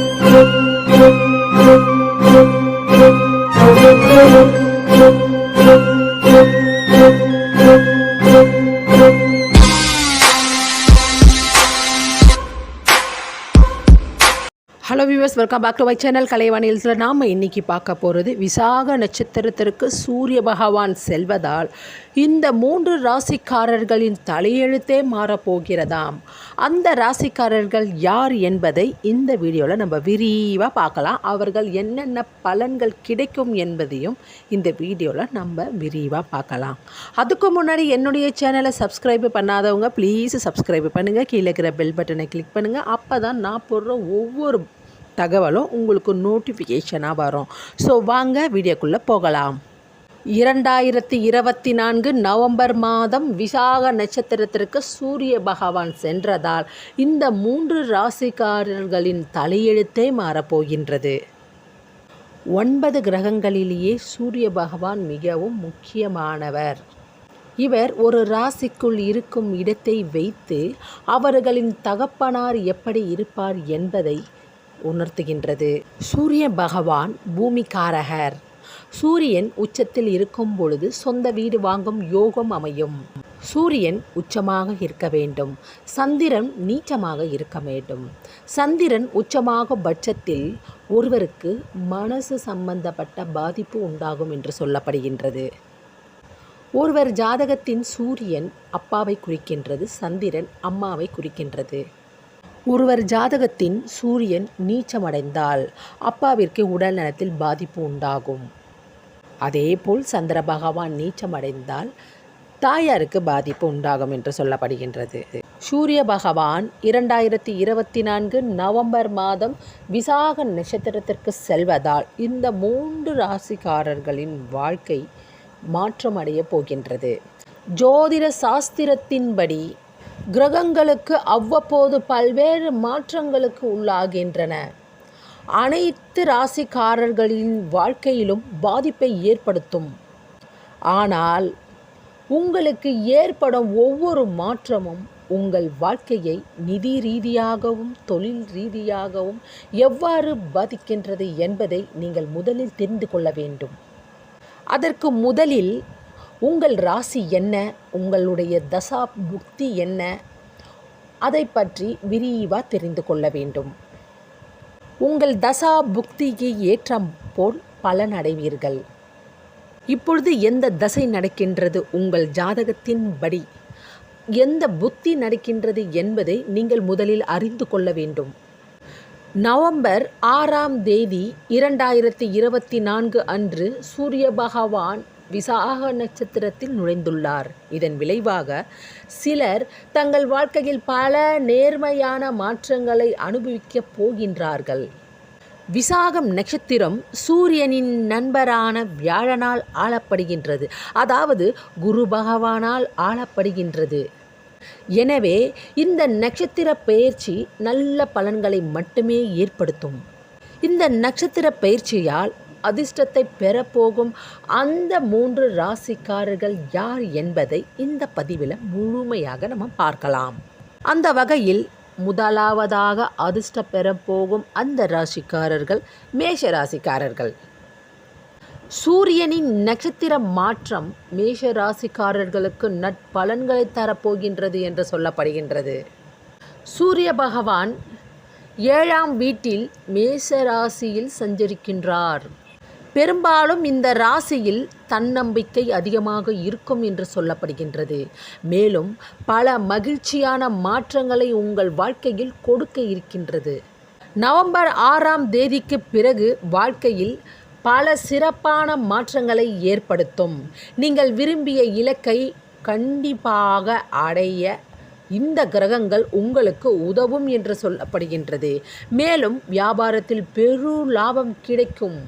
Thank you. Welcome back to my channel கலைவாணியில் நாம் இன்றைக்கி பார்க்க போகிறது விசாக நட்சத்திரத்திற்கு சூரிய பகவான் செல்வதால் இந்த மூன்று ராசிக்காரர்களின் தலையெழுத்தே மாறப்போகிறதாம். அந்த ராசிக்காரர்கள் யார் என்பதை இந்த வீடியோவில் நம்ம விரிவாக பார்க்கலாம். அவர்கள் என்னென்ன பலன்கள் கிடைக்கும் என்பதையும் இந்த வீடியோவில் நம்ம விரிவாக பார்க்கலாம். அதுக்கு முன்னாடி என்னுடைய சேனலை சப்ஸ்கிரைப் பண்ணாதவங்க ப்ளீஸ் சப்ஸ்கிரைப் பண்ணுங்கள் கீழே இருக்கிற பெல் பட்டனை கிளிக் பண்ணுங்கள் அப்போ தான் நான் போடுற ஒவ்வொரு தகவலும் உங்களுக்கு நோட்டிஃபிகேஷனாக வரும். ஸோ வாங்க வீடியோக்குள்ளே போகலாம். இரண்டாயிரத்தி இருபத்தி நான்கு நவம்பர் மாதம் விசாக நட்சத்திரத்திற்கு சூரிய பகவான் சென்றதால் இந்த மூன்று ராசிக்காரர்களின் தலையெழுத்தே மாறப்போகின்றது. ஒன்பது கிரகங்களிலேயே சூரிய பகவான் மிகவும் முக்கியமானவர். இவர் ஒரு ராசிக்குள் இருக்கும் இடத்தை வைத்து அவர்களின் தகப்பனார் எப்படி இருப்பார் என்பதை உணர்த்துகின்றது. சூரிய பகவான் பூமிகாரகர் சூரியன் உச்சத்தில் இருக்கும் பொழுது சொந்த வீடு வாங்கும் யோகம் அமையும். சூரியன் உச்சமாக இருக்க வேண்டும். சந்திரன் நீச்சமாக இருக்க வேண்டும். சந்திரன் உச்சமாக பட்சத்தில் ஒருவருக்கு மனசு சம்பந்தப்பட்ட பாதிப்பு உண்டாகும் என்று சொல்லப்படுகின்றது. ஒருவர் ஜாதகத்தின் சூரியன் அப்பாவை குறிக்கின்றது சந்திரன் அம்மாவை குறிக்கின்றது. ஒருவர் ஜாதகத்தின் சூரியன் நீச்சமடைந்தால் அப்பாவிற்கு உடல் நலத்தில் பாதிப்பு உண்டாகும். அதேபோல் சந்திர பகவான் நீச்சமடைந்தால் தாயாருக்கு பாதிப்பு உண்டாகும் என்று சொல்லப்படுகின்றது. சூரிய பகவான் இரண்டாயிரத்தி இருபத்தி நான்கு நவம்பர் மாதம் விசாக நட்சத்திரத்திற்கு செல்வதால் இந்த மூன்று ராசிக்காரர்களின் வாழ்க்கை மாற்றமடைய போகின்றது. ஜோதிட சாஸ்திரத்தின்படி கிரகங்களுக்கு அவ்வப்போது பல்வேறு மாற்றங்களுக்கு உள்ளாகின்றன. அனைத்து ராசிக்காரர்களின் வாழ்க்கையிலும் பாதிப்பை ஏற்படுத்தும். ஆனால் உங்களுக்கு ஏற்படும் ஒவ்வொரு மாற்றமும் உங்கள் வாழ்க்கையை நிதி ரீதியாகவும் தொழில் ரீதியாகவும் எவ்வாறு பாதிக்கின்றது என்பதை நீங்கள் முதலில் தெரிந்து கொள்ள வேண்டும். அதற்கு முதலில் உங்கள் ராசி என்ன? உங்களுடைய தசா புக்தி என்ன? அதை பற்றி விரிவாக தெரிந்து கொள்ள வேண்டும். உங்கள் தசா புக்திக்கு ஏற்றம் போல் பலன் அடைவீர்கள். இப்பொழுது எந்த தசை நடக்கின்றது உங்கள் ஜாதகத்தின் படி? எந்த புத்தி நடக்கின்றது என்பதை நீங்கள் முதலில் அறிந்து கொள்ள வேண்டும். நவம்பர் ஆறாம் தேதி இரண்டாயிரத்தி இருபத்தி நான்கு அன்று சூரிய பகவான் விசாக நட்சத்திரத்தில் நுழைந்துள்ளார். இதன் விளைவாக சிலர் தங்கள் வாழ்க்கையில் பல நேர்மையான மாற்றங்களை அனுபவிக்கப் போகின்றார்கள். விசாகம் நட்சத்திரம் சூரியனின் நண்பரான வியாழனால் ஆளப்படுகின்றது. அதாவது குரு பகவானால் ஆளப்படுகின்றது. எனவே இந்த நட்சத்திர பயிற்சி நல்ல பலன்களை மட்டுமே ஏற்படுத்தும். இந்த நட்சத்திர பயிற்சியால் அதிர்ஷ்டத்தை பெறப்போகும் அந்த மூன்று ராசிக்காரர்கள் யார் என்பதை இந்த பதிவில் முழுமையாக நம்ம பார்க்கலாம். அந்த வகையில் முதலாவதாக அதிர்ஷ்டம் பெறப்போகும் அந்த ராசிக்காரர்கள் மேஷ ராசிக்காரர்கள். சூரியனின் நட்சத்திர மாற்றம் மேஷ ராசிக்காரர்களுக்கு நட்பலன்களை தரப்போகின்றது என்று சொல்லப்படுகின்றது. சூரிய பகவான் ஏழாம் வீட்டில் மேச ராசியில் சஞ்சரிக்கின்றார். பெரும்பாலும் இந்த ராசியில் தன்னம்பிக்கை அதிகமாக இருக்கும் என்று சொல்லப்படுகின்றது. மேலும் பல மகிழ்ச்சியான மாற்றங்களை உங்கள் வாழ்க்கையில் கொடுக்க இருக்கின்றது. நவம்பர் ஆறாம் தேதிக்கு பிறகு வாழ்க்கையில் பல சிறப்பான மாற்றங்களை ஏற்படுத்தும். நீங்கள் விரும்பிய இலக்கை கண்டிப்பாக அடைய இந்த கிரகங்கள் உங்களுக்கு உதவும் என்று சொல்லப்படுகின்றது. மேலும் வியாபாரத்தில் பெரு லாபம் கிடைக்கும்.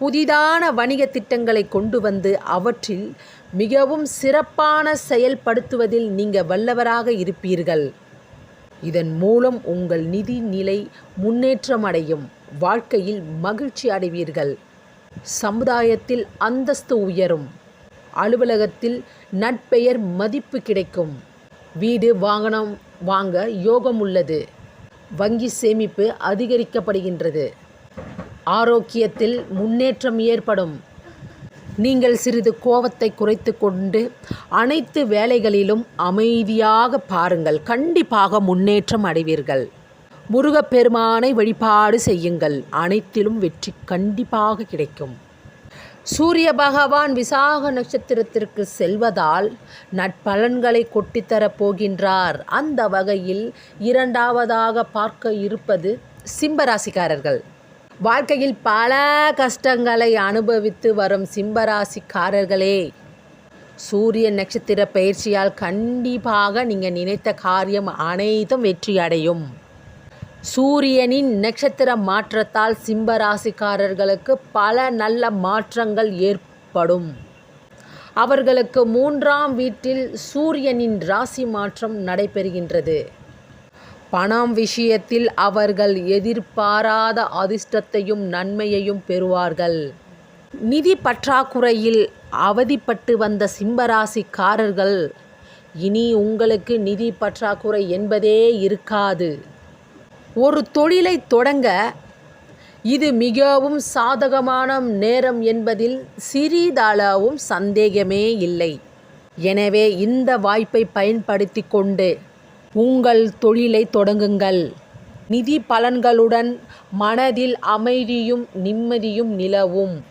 புதிதான வணிக திட்டங்களை கொண்டு வந்து அவற்றில் மிகவும் சிறப்பான செயல்படுத்துவதில் நீங்கள் வல்லவராக இருப்பீர்கள். இதன் மூலம் உங்கள் நிதி நிலை முன்னேற்றம் அடையும். வாழ்க்கையில் மகிழ்ச்சி அடைவீர்கள். சமுதாயத்தில் அந்தஸ்து உயரும். அலுவலகத்தில் நட்பெயர் மதிப்பு கிடைக்கும். வீடு வாகனம் வாங்க யோகம் உள்ளது. வங்கி சேமிப்பு அதிகரிக்கப்படுகின்றது. ஆரோக்கியத்தில் முன்னேற்றம் ஏற்படும். நீங்கள் சிறிது கோபத்தை குறைத்து கொண்டு அனைத்து வேலைகளிலும் அமைதியாக பாருங்கள். கண்டிப்பாக முன்னேற்றம் அடைவீர்கள். முருகப்பெருமானை வழிபாடு செய்யுங்கள். அனைத்திலும் வெற்றி கண்டிப்பாக கிடைக்கும். சூரிய பகவான் விசாக நட்சத்திரத்திற்கு செல்வதால் நட்பலன்களை கொட்டித்தரப் போகின்றார். அந்த வகையில் இரண்டாவதாக பார்க்க இருப்பது சிம்பராசிக்காரர்கள் வாழ்க்கையில் பல கஷ்டங்களை அனுபவித்து வரும் சிம்பராசிக்காரர்களே சூரிய நட்சத்திர பயிற்சியால் கண்டிப்பாக நீங்கள் நினைத்த காரியம் அனைத்தும் வெற்றி அடையும். சூரியனின் நட்சத்திர மாற்றத்தால் சிம்பராசிக்காரர்களுக்கு பல நல்ல மாற்றங்கள் ஏற்படும். அவர்களுக்கு மூன்றாம் வீட்டில் சூரியனின் ராசி மாற்றம் நடைபெறுகின்றது. பணம் விஷயத்தில் அவர்கள் எதிர்பாராத அதிர்ஷ்டத்தையும் நன்மையையும் பெறுவார்கள். நிதி பற்றாக்குறையில் அவதிப்பட்டு வந்த சிம்பராசிக்காரர்கள் இனி உங்களுக்கு நிதி பற்றாக்குறை என்பதே இருக்காது. ஒரு தொழிலை தொடங்க இது மிகவும் சாதகமான நேரம் என்பதில் சிறிதளவும் சந்தேகமே இல்லை. எனவே இந்த வாய்ப்பை பயன்படுத்தி கொண்டு உங்கள் தொழிலை தொடங்குங்கள். நிதி பலன்களுடன் மனதில் அமைதியும் நிம்மதியும் நிலவும்.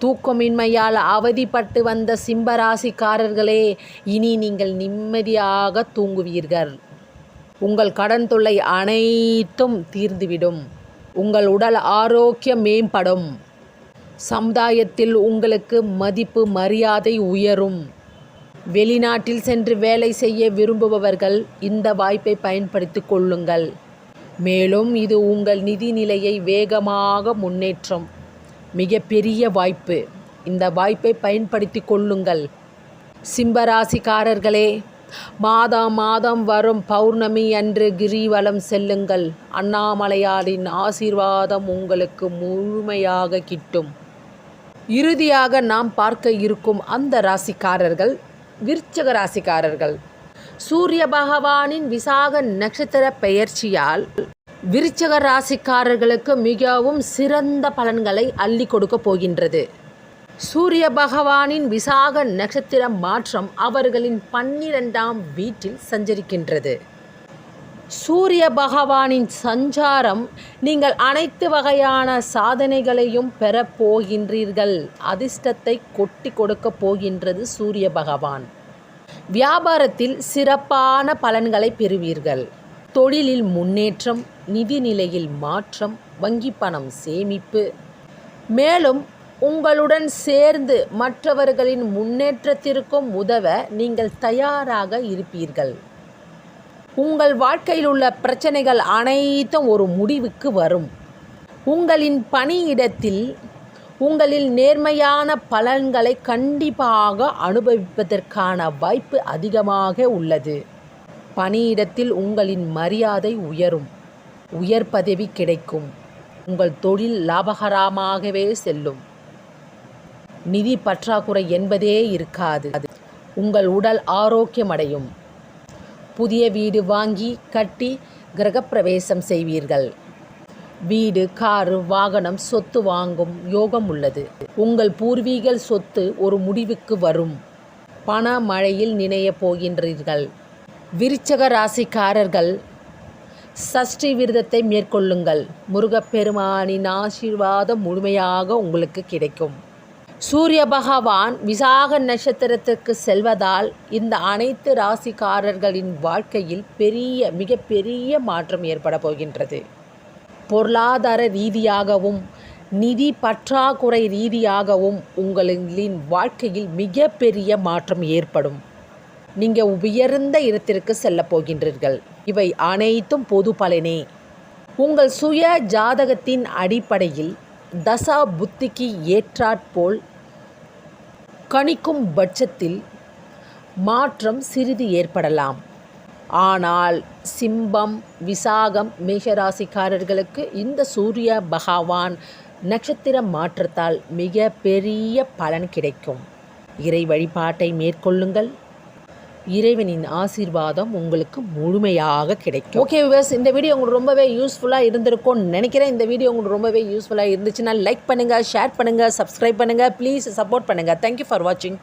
தூக்கமின்மையால் அவதிப்பட்டு வந்த சிம்பராசிக்காரர்களே இனி நீங்கள் நிம்மதியாக தூங்குவீர்கள். உங்கள் கடன் தொல்லை அனைத்தும் தீர்ந்துவிடும். உங்கள் உடல் ஆரோக்கியம் மேம்படும். சமுதாயத்தில் உங்களுக்கு மதிப்பு மரியாதை உயரும். வெளிநாட்டில் சென்று வேலை செய்ய விரும்புபவர்கள் இந்த வாய்ப்பை பயன்படுத்தி கொள்ளுங்கள். மேலும் இது உங்கள் நிதி நிலையை வேகமாக முன்னேற்றம். மிகப்பெரிய வாய்ப்பு. இந்த வாய்ப்பை பயன்படுத்தி கொள்ளுங்கள். சிம்பராசிக்காரர்களே மாதம் மாதம் வரும் பௌர்ணமி அன்று கிரிவலம் செல்லுங்கள். அண்ணாமலையாரின் ஆசீர்வாதம் உங்களுக்கு முழுமையாக கிட்டும். இறுதியாக நாம் பார்க்க இருக்கும் அந்த ராசிக்காரர்கள் விருச்சக ராசிக்காரர்கள் சூரிய பகவானின் விசாக நட்சத்திர பெயர்ச்சியால் விருச்சக ராசிக்காரர்களுக்கு மிகவும் சிறந்த பலன்களை அள்ளி கொடுக்க போகின்றது. சூரிய பகவானின் விசாக நட்சத்திர மாற்றம் அவர்களின் பன்னிரெண்டாம் வீட்டில் சஞ்சரிக்கின்றது. சூரிய பகவானின் சஞ்சாரம் நீங்கள் அனைத்து வகையான சாதனைகளையும் பெற போகின்றீர்கள். அதிர்ஷ்டத்தை கொட்டி கொடுக்க போகின்றது சூரிய பகவான். வியாபாரத்தில் சிறப்பான பலன்களை பெறுவீர்கள். தொழிலில் முன்னேற்றம் நிதி நிலையில் மாற்றம் வங்கி பணம் சேமிப்பு. மேலும் உங்களுடன் சேர்ந்து மற்றவர்களின் முன்னேற்றத்திற்கும் உதவ நீங்கள் தயாராக இருப்பீர்கள். உங்கள் வாழ்க்கையில் உள்ள பிரச்சனைகள் அனைத்தும் ஒரு முடிவுக்கு வரும். உங்களின் பணியிடத்தில் உங்களில் நேர்மையான பலன்களை கண்டிப்பாக அனுபவிப்பதற்கான வாய்ப்பு அதிகமாக உள்ளது. பணியிடத்தில் உங்களின் மரியாதை உயரும். உயர் பதவி கிடைக்கும். உங்கள் தொழில் லாபகரமாகவே செல்லும். நிதி பற்றாக்குறை என்பதே இருக்காது. உங்கள் உடல் ஆரோக்கியமடையும். புதிய வீடு வாங்கி கட்டி கிரகப்பிரவேசம் செய்வீர்கள். வீடு காரு வாகனம் சொத்து வாங்கும் யோகம் உள்ளது. உங்கள் பூர்வீக சொத்து ஒரு முடிவுக்கு வரும். பண மழையில் நினைய போகின்றீர்கள். விருச்சக ராசிக்காரர்கள் சஷ்டி விரதத்தை மேற்கொள்ளுங்கள். முருகப்பெருமானின் ஆசீர்வாதம் முழுமையாக உங்களுக்கு கிடைக்கும். சூரிய பகவான் விசாக நட்சத்திரத்திற்கு செல்வதால் இந்த அனைத்து ராசிக்காரர்களின் வாழ்க்கையில் பெரிய மிகப்பெரிய மாற்றம் ஏற்பட போகின்றது. பொருளாதார ரீதியாகவும் நிதி பற்றாக்குறை ரீதியாகவும் உங்களின் வாழ்க்கையில் மிகப்பெரிய மாற்றம் ஏற்படும். நீங்கள் உயர்ந்த இடத்திற்கு செல்லப் போகின்றீர்கள். இவை அனைத்தும் பொது பலனே. உங்கள் சுய ஜாதகத்தின் அடிப்படையில் தசா புத்திக்கு ஏற்றாற்போல் கணிக்கும் பட்சத்தில் மாற்றம் சிறிது ஏற்படலாம். ஆனால் சிம்பம் விசாகம் மேஷராசிக்காரர்களுக்கு இந்த சூரிய பகவான் நட்சத்திர மாற்றத்தால் மிக பெரிய பலன் கிடைக்கும். இறை வழிபாட்டை மேற்கொள்ளுங்கள். இறைவனின் ஆசீர்வாதம் உங்களுக்கு முழுமையாக கிடைக்கும். ஓகே விவர்ஸ் இந்த வீடியோ உங்களுக்கு ரொம்பவே யூஸ்ஃபுல்லாக இருந்திருக்கும்னு நினைக்கிறேன். இந்த வீடியோ உங்களுக்கு ரொம்பவே யூஸ்ஃபுல்லாக இருந்துச்சுன்னா லைக் பண்ணுங்கள் ஷேர் பண்ணுங்கள் சப்ஸ்கிரைப் பண்ணுங்கள் ப்ளீஸ் சப்போர்ட் பண்ணுங்கள் தேங்க்யூ ஃபார் வாட்சிங்